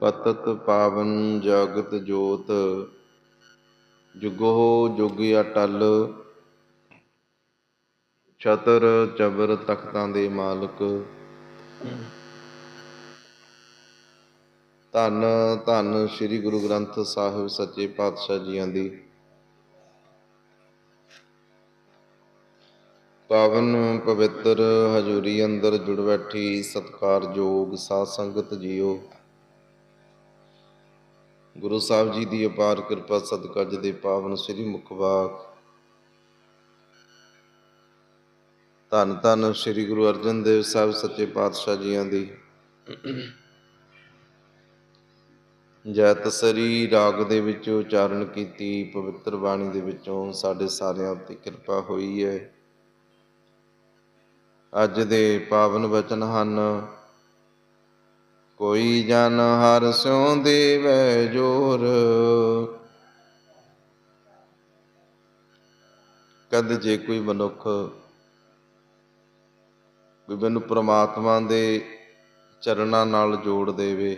ਪਤਤ ਪਾਵਨ ਜਗਤ ਜੋਤ, ਜੁਗੋ ਜੁਗ ਅਟਲ। ਛਤਰ ਚਬਰ ਤਖਤਾਂ ਦੇ ਮਾਲਕ। ਧੰਨ ਧੰਨ ਸ੍ਰੀ ਗੁਰੂ ਗ੍ਰੰਥ ਸਾਹਿਬ ਸੱਚੇ ਪਾਤਸ਼ਾਹ ਜੀਆਂ ਦੀ। ਪਾਵਨ ਪਵਿੱਤਰ ਹਜੂਰੀ ਅੰਦਰ ਜੁੜ ਬੈਠੀ ਸਤਕਾਰਯੋਗ ਸਾਧ ਸੰਗਤ ਜੀਓ। ਗੁਰੂ ਸਾਹਿਬ ਜੀ ਦੀ ਅਪਾਰ ਕਿਰਪਾ ਸਦਕਾ ਦੇ ਪਾਵਨ ਸ੍ਰੀ ਮੁਖਵਾਕ ਧੰਨ ਧੰਨ ਸ੍ਰੀ ਗੁਰੂ ਅਰਜਨ ਦੇਵ ਸਾਹਿਬ ਸੱਚੇ ਪਾਤਸ਼ਾਹ ਜੀਆਂ ਦੀ। ਜੈ ਤਸਰੀ ਰਾਗ ਦੇ ਵਿੱਚ ਉਚਾਰਨ ਕੀਤੀ, ਪਵਿੱਤਰ ਬਾਣੀ ਦੇ ਵਿੱਚੋਂ ਸਾਡੇ ਸਾਰਿਆਂ ਉੱਤੇ ਕਿਰਪਾ ਹੋਈ ਹੈ। ਅੱਜ ਦੇ ਪਾਵਨ ਵਚਨ ਹਨ। ਕੋਈ ਜਨ ਹਰ ਸਿਉ ਦੇਵੈ ਜੋਰ। ਕਦ ਜੇ ਕੋਈ ਮਨੁੱਖ ਵੀ ਮੈਨੂੰ ਪ੍ਰਮਾਤਮਾ ਦੇ ਚਰਨਾਂ ਨਾਲ ਜੋੜ ਦੇਵੇ,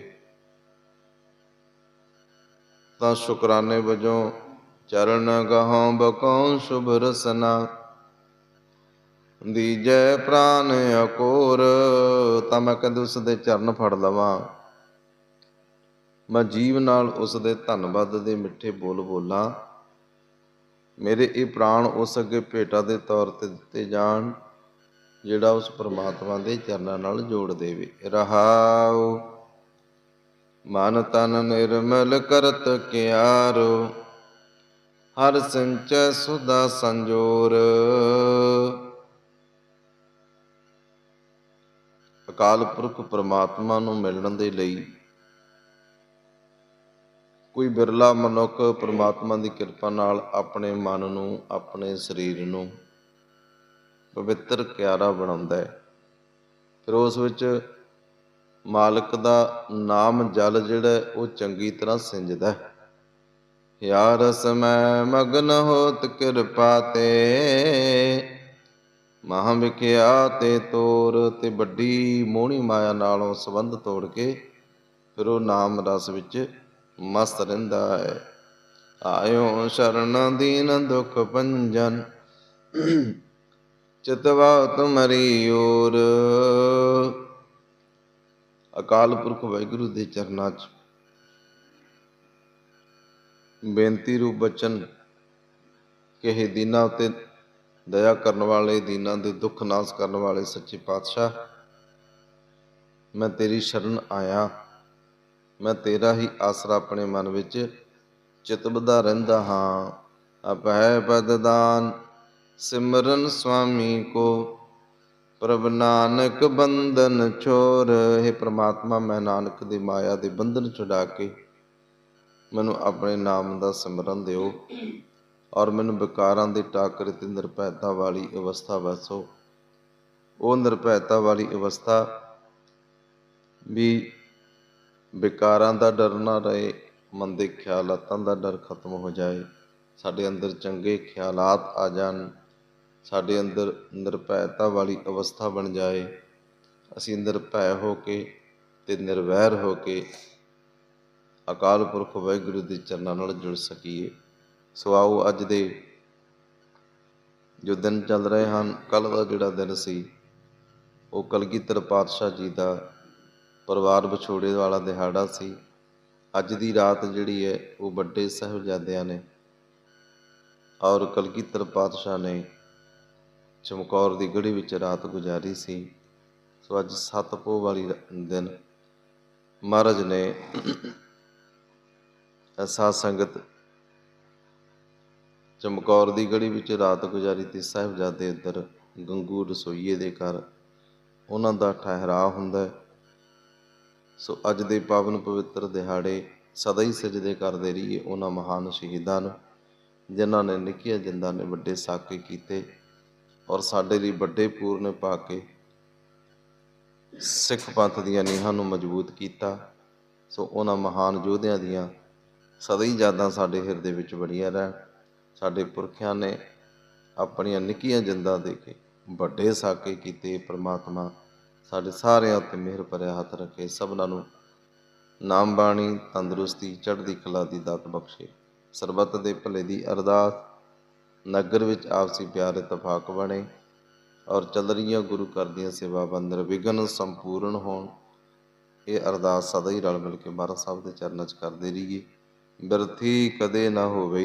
ਤਾਂ ਸ਼ੁਕਰਾਨੇ ਵਜੋਂ ਚਰਨ ਗਹਾਂ ਬਕਉ ਸ਼ੁਭ ਰਸਨਾ। ਦੀਜੈ ਪ੍ਰਾਨ ਅਕੋਰ, ਤਾਂ ਮੈਂ ਕਹਿੰਦੇ ਉਸ ਦੇ ਚਰਨ ਫੜ ਲਵਾਂ। ਮੈਂ ਜੀਵ ਨਾਲ ਉਸ ਦੇ ਧੰਨਵਾਦ ਦੇ ਮਿੱਠੇ ਬੋਲ ਬੋਲਾਂ। ਮੇਰੇ ਇਹ ਪ੍ਰਾਣ ਉਸ ਅੱਗੇ ਭੇਟਾ ਦੇ ਤੌਰ ਤੇ ਦਿੱਤੇ ਜਾਣ, ਜਿਹੜਾ ਉਸ ਪ੍ਰਮਾਤਮਾ ਦੇ ਚਰਨਾਂ ਨਾਲ ਜੋੜ ਦੇਵੇ। ਰਹਾਉ, ਮਨ ਤਨ ਨਿਰਮਲ ਕਰਤ ਕਿਆਰੋ, ਹਰ ਸੰਚੈ ਸੁਦਾ ਸੰਜੋਰ। ਅਕਾਲ ਪੁਰਖ ਪਰਮਾਤਮਾ ਨੂੰ ਮਿਲਣ ਦੇ ਲਈ ਕੋਈ ਬਿਰਲਾ ਮਨੁੱਖ ਪ੍ਰਮਾਤਮਾ ਦੀ ਕਿਰਪਾ ਨਾਲ ਆਪਣੇ ਮਨ ਨੂੰ, ਆਪਣੇ ਸਰੀਰ ਨੂੰ ਪਵਿੱਤਰ ਕਿਆਰਾ ਬਣਾਉਂਦਾ ਹੈ। ਫਿਰ ਉਸ ਵਿੱਚ ਮਾਲਕ ਦਾ ਨਾਮ ਜਲ ਜਿਹੜਾ ਉਹ ਚੰਗੀ ਤਰ੍ਹਾਂ ਸਿੰਜਦਾ ਹੈ। ਯਾ ਰਸ ਮੈਂ ਮਗਨ ਹੋਤ ਕਿਰਪਾ ਤੇ ਮਹਾਂ ਵਿਖਿਆ ਤੇ ਤੋਰ ਤੇ ਵੱਡੀ ਮੋਹਣੀ ਮਾਇਆ ਨਾਲੋਂ ਸੰਬੰਧ ਤੋੜ ਕੇ ਫਿਰ ਉਹ ਨਾਮ ਰਸ ਵਿੱਚ ਮਸਤ ਰਹਿੰਦਾ ਹੈ। ਆਇਓ ਸ਼ਰਨ ਦੀਨ ਦੁਖ ਭੰਜਨ ਚਿਤਵਾ ਤੁਮਰੀ ਓਰ। ਅਕਾਲ ਪੁਰਖ ਵਾਹਿਗੁਰੂ ਦੇ ਚਰਨਾਂ 'ਚ ਬੇਨਤੀ ਰੂਪ ਬਚਨ ਕਿਹੇ ਦੀਨਾਂ ਉਤੇ ਦਇਆ ਕਰਨ ਵਾਲੇ, ਦੀਨਾਂ ਦੇ ਦੁੱਖ ਨਾਸ ਕਰਨ ਵਾਲੇ ਸੱਚੇ ਪਾਤਸ਼ਾਹ, ਮੈਂ ਤੇਰੀ ਸ਼ਰਨ ਆਇਆ। ਮੈਂ ਤੇਰਾ ਹੀ ਆਸਰਾ ਆਪਣੇ ਮਨ ਵਿੱਚ ਚਿਤਬਦਾ ਰਹਿੰਦਾ ਹਾਂ। ਅਪਹਿ ਪਦਦਾਨ ਸਿਮਰਨ ਸੁਆਮੀ ਕੋ, ਪ੍ਰਭ ਨਾਨਕ ਬੰਧਨ ਛੋਰ। ਹੈ ਪ੍ਰਮਾਤਮਾ, ਮੈਂ ਨਾਨਕ ਦੀ ਮਾਇਆ ਦੇ ਬੰਧਨ ਛੁਡਾ ਕੇ ਮੈਨੂੰ ਆਪਣੇ ਨਾਮ ਦਾ ਸਿਮਰਨ ਦਿਓ। ਔਰ ਮੈਨੂੰ ਵਿਕਾਰਾਂ ਦੇ ਟਾਕਰੇ ਤੇ ਨਿਰਭੈਤਾ ਵਾਲੀ ਅਵਸਥਾ ਵਸੋ ਉਹ ਨਿਰਭੈਤਾ ਵਾਲੀ ਅਵਸਥਾ ਵੀ ਵਿਕਾਰਾਂ ਦਾ ਡਰ ਨਾ ਰਹੇ ਮੰਦੇ ਖਿਆਲਾਤਾਂ ਦਾ ਡਰ ਖਤਮ ਹੋ ਜਾਏ। ਸਾਡੇ ਅੰਦਰ ਚੰਗੇ ਖਿਆਲਾਤ ਆ ਜਾਣ, ਸਾਡੇ ਅੰਦਰ ਨਿਰਭੈਤਾ ਵਾਲੀ ਅਵਸਥਾ ਬਣ ਜਾਏ। ਅਸੀਂ ਨਿਰਭੈ ਹੋ ਕੇ ਤੇ ਨਿਰਵੈਰ ਹੋ ਕੇ ਅਕਾਲ ਪੁਰਖ ਵਾਹਿਗੁਰੂ ਦੇ ਚਰਨਾਂ ਨਾਲ ਜੁੜ ਸਕੀਏ। ਸੋ ਆਓ ਅੱਜ ਦੇ ਜੋ ਦਿਨ ਚੱਲ ਰਹੇ ਹਨ ਕੱਲ ਦਾ ਜਿਹੜਾ ਦਿਨ ਸੀ, ਉਹ ਕਲਗੀਧਰ ਪਾਤਸ਼ਾਹ ਜੀ ਦਾ ਪਰਿਵਾਰ ਵਿਛੋੜੇ ਵਾਲਾ ਦਿਹਾੜਾ ਸੀ। ਅੱਜ ਦੀ ਰਾਤ ਜਿਹੜੀ ਹੈ, ਉਹ ਵੱਡੇ ਸਾਹਿਬਜ਼ਾਦਿਆਂ ਨੇ ਔਰ ਕਲਗੀਧਰ ਪਾਤਸ਼ਾਹ ਨੇ ਚਮਕੌਰ ਦੀ ਗੜੀ ਵਿੱਚ ਰਾਤ ਗੁਜ਼ਾਰੀ ਸੀ। ਸੋ ਅੱਜ ਸੱਤ ਵਾਲੀ ਦਿਨ ਮਹਾਰਾਜ ਨੇ ਸਾਧ ਸੰਗਤ ਚਮਕੌਰ ਦੀ ਗੜੀ ਵਿੱਚ ਰਾਤ ਗੁਜ਼ਾਰੀ ਤੇ ਸਾਹਿਬਜ਼ਾਦੇ ਇੱਧਰ ਗੰਗੂ ਰਸੋਈਏ ਦੇ ਘਰ ਉਹਨਾਂ ਦਾ ਠਹਿਰਾ ਹੁੰਦਾ ਸੋ ਅੱਜ ਦੇ ਪਾਵਨ ਪਵਿੱਤਰ ਦਿਹਾੜੇ ਸਦਾ ਹੀ ਸਜਦੇ ਕਰਦੇ ਰਹੀਏ ਉਹਨਾਂ ਮਹਾਨ ਸ਼ਹੀਦਾਂ ਨੂੰ, ਜਿਨ੍ਹਾਂ ਨੇ ਨਿੱਕੀਆਂ ਜਿੰਦਾਂ ਨੇ ਵੱਡੇ ਸਾਕੇ ਕੀਤੇ ਔਰ ਸਾਡੇ ਲਈ ਵੱਡੇ ਪੂਰਨ ਪਾ ਕੇ ਸਿੱਖ ਪੰਥ ਦੀਆਂ ਨੀਹਾਂ ਨੂੰ ਮਜ਼ਬੂਤ ਕੀਤਾ। ਸੋ ਉਹਨਾਂ ਮਹਾਨ ਯੋਧਿਆਂ ਦੀਆਂ ਸਦਾ ਹੀ ਯਾਦਾਂ ਸਾਡੇ ਹਿਰਦੇ ਵਿੱਚ ਬੜੀਆਂ ਰਹਿਣ। ਸਾਡੇ ਪੁਰਖਿਆਂ ਨੇ ਆਪਣੀਆਂ ਨਿੱਕੀਆਂ ਜਿੰਦਾਂ ਦੇ ਕੇ ਵੱਡੇ ਸਾਕੇ ਕੀਤੇ। ਪ੍ਰਮਾਤਮਾ ਸਾਡੇ ਸਾਰਿਆਂ ਉੱਤੇ ਮਿਹਰ ਭਰਿਆ ਹੱਥ ਰੱਖੇ। ਸਭਨਾਂ ਨੂੰ ਨਾਮ ਬਾਣੀ, ਤੰਦਰੁਸਤੀ, ਚੜ੍ਹਦੀ ਕਲਾ ਦੀ ਦਾਤ ਬਖਸ਼ੇ। ਸਰਬੱਤ ਦੇ ਭਲੇ ਦੀ ਅਰਦਾਸ, ਨਗਰ ਵਿੱਚ ਆਪਸੀ ਪਿਆਰ, ਇਤਫਾਕ ਬਣੇ ਔਰ ਚੱਲ ਰਹੀਆਂ ਗੁਰੂ ਘਰ ਦੀਆਂ ਸੇਵਾਵਾਂ ਨਿਰਵਿਘਨ, ਸੰਪੂਰਨ ਹੋਣ। ਇਹ ਅਰਦਾਸ ਸਦਾ ਹੀ ਰਲ ਮਿਲ ਕੇ ਮਹਾਰਾਜ ਸਾਹਿਬ ਦੇ ਚਰਨਾਂ 'ਚ ਕਰਦੇ ਰਹੀਏ। ਬਿਰਥੀ ਕਦੇ ਨਾ ਹੋਵੇ